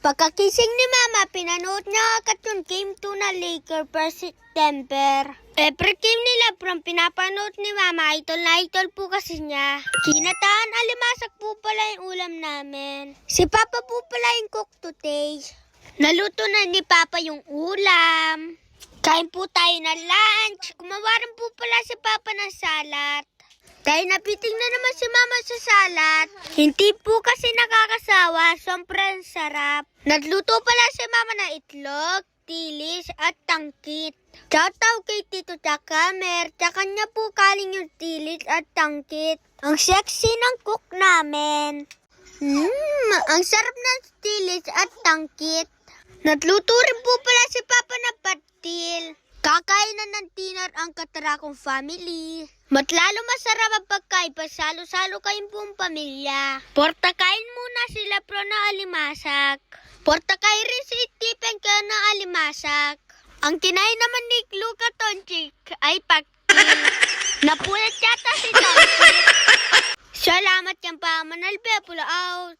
Pagkakising ni Mama, pinanood niya yung game 2 na Laker per September. Every game nila from pinapanood ni Mama, idol na idol po kasi niya. Kinataan alimasak po pala yung ulam namin. Si Papa po pala yung cook today. Naluto na ni Papa yung ulam. Kain po tayo ng lunch. Gumawa rin po pala si Papa ng salad. Dahil napiting na naman si Mama sa salad. Hindi po kasi nakakasawa. Sobrang sarap. Nagluto pala si Mama ng itlog, tilis at tangkit. Tataw kay Tito Takamer. Sa kanya po kaling yung tilis at tangkit. Ang sexy ng cook namin. Mmm, ang sarap ng tilis at tangkit. Nagluto rin po pala si Papa ng patil. Kakain na ng dinner ang katarakong family. Matlalo masarap ang pagkain pa salo-salo kayong buong pamilya. Porta kain muna sila pro na alimasak. Porta kain rin si Stephen ka na alimasak. Ang kinain naman ni Luca Tonchik ay paktil. Napulat yata si Tonchik. Salamat yan pa, Manalbe, pull out.